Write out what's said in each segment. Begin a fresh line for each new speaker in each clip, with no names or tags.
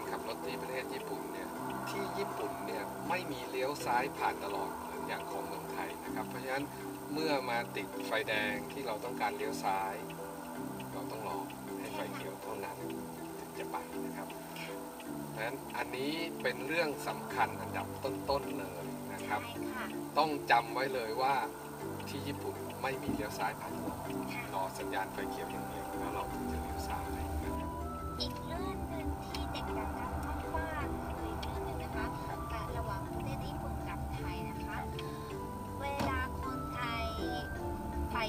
การขับรถที่ประเทศญี่ปุ่นเนี่ยที่ญี่ปุ่นเนี่ยไม่มีเลี้ยวซ้ายผ่านตลอดเหมือนอย่างของเมืองไทยนะครับ เพราะฉะนั้นเมื่อมาติดไฟแดงที่เราต้องการเลี้ยวซ้าย เราต้องรอให้ไฟเขียวเท่านั้นถึงจะไปนะครับเพราะฉะนั้นอันนี้เป็นเรื่องสำคัญอันดับต้นๆเลยนะครับ
ใช่ค่ะ
ต้องจำไว้เลยว่าที่ญี่ปุ่นไม่มีเลี้ยวซ้ายผ่านตลอดรอสัญญาณไฟเขียวอย่างเดียวแล้วเราถึงจะเลี้ยวซ้าย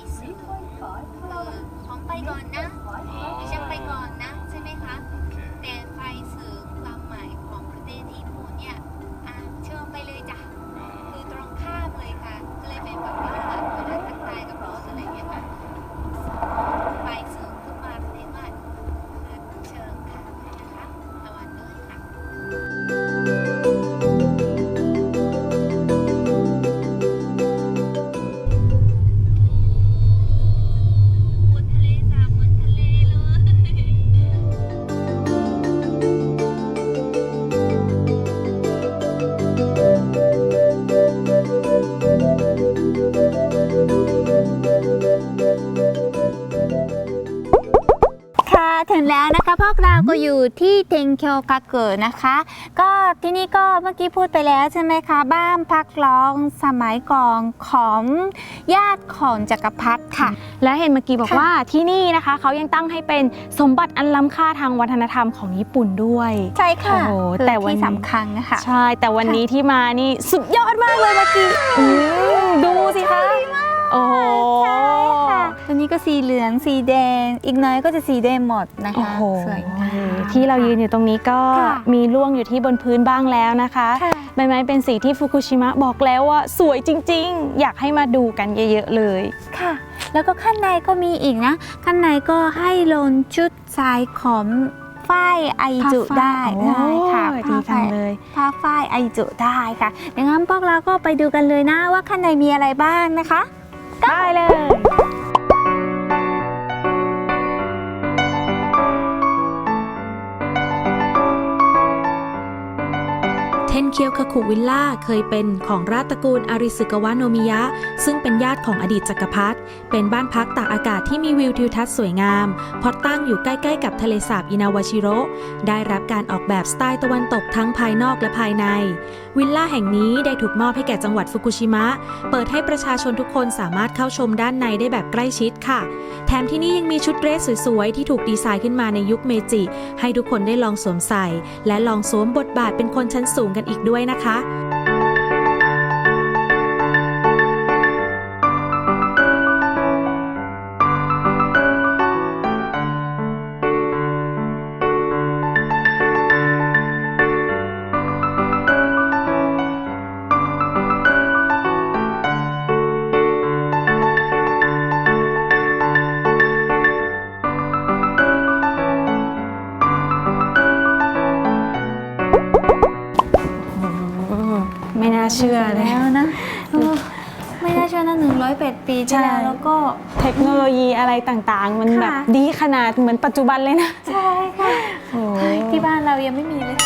ไปซื้อคือของไปก่อนนะดิฉันไปก่อนนะ ใช่ไหมคะ
โอเค
แต่ไฟสื่อความหมายของประเทศญี่ปุ่นเนี่ย แล้วนะคะพวกเราก็อยู่ที่เทงเคียวกาเกินะคะ ก็ที่นี่ก็เมื่อกี้พูดไปแล้วใช่ไหมคะบ้านพักร้องสมัยก่อนของญาติของจักรพรรดิค่ะ
และเห็นเมื่อกี้บอก
ค่ะ
ว่าที่นี่นะคะเขายังตั้งให้เป็นสมบัติอันล้ำค่าทางวัฒนธรรมของญี่ปุ่นด้วย
ใช่ค่ะ
โอ้โห
คือ
แต่วัน
ที่
นี้
สำคัญนะคะ
ใช่แต่วันนี้ที่มานี่สุดยอดมากเลยเมื่อกี้ สี
เหลือง สีแดง อีกน้อยก็จะสีแดงหมดนะ
โอ้
คะ
โห
สวยงาม
ที่เรายืนอยู่ตรงนี้ก็
ค่ะ
มีร่วงอยู่ที่บนพื้นบ้างแล้วนะคะ
ค่ะ
ใบไม้เป็นสีที่ฟุกุชิมะบอกแล้วว่าสวยจริง ๆ อยากให้มาดูกันเยอะ ๆ เลย
ค่ะ แล้วก็ข้างในก็มีอีกนะ ข้างในก็ให้ลงชุดสายของฝ้ายไอจุได้
โอ้
ได้ค่ะ
ดีจัง
ผ้าฝ้าย
เลย
ผ้าฝ้ายไอจุได้ค่ะดังนั้นพวกเราก็ไปดูกันเลยนะว่าข้างในมีอะไรบ้างนะคะ
ได้เลย
เคียวคาคุวิลล่าเคยเป็นของราชตระกูลอาริสึกาวะโนมิยะ ซึ่งเป็นญาติของอดีตจักรพรรดิเป็นบ้านพักตากอากาศที่มีวิวทิวทัศน์สวยงามเพราะตั้งอยู่ใกล้ๆกับทะเลสาบอินาวาชิโรได้รับการออกแบบสไตล์ตะวันตกทั้งภายนอกและภายใน วิลล่าแห่งนี้ได้ถูกมอบให้แก่จังหวัดฟุกุชิมะ เปิดให้ประชาชนทุกคนสามารถเข้าชมด้านในได้แบบใกล้ชิดค่ะ แถมที่นี่ยังมีชุดเดรสสวยๆที่ถูกดีไซน์ขึ้นมาในยุคเมจิ ให้ทุกคนได้ลองสวมใส่ และลองสวมบทบาทเป็นคนชั้นสูงกันอีกด้วยนะคะ
เชื่อเลย
แล้วนะโอ้ไม่น่าเชื่อนะหนึ่งร้อยแปดปีที่แล้ว
ใช่
แล้วก็
เทคโนโลยีอะไรต่างๆ มัน
ค่ะ
แบบดีขนาดเหมือนปัจจุบันเลยนะ
ใช่ค่ะ
โอ้
ที่บ้านเรายังไม่มีเลย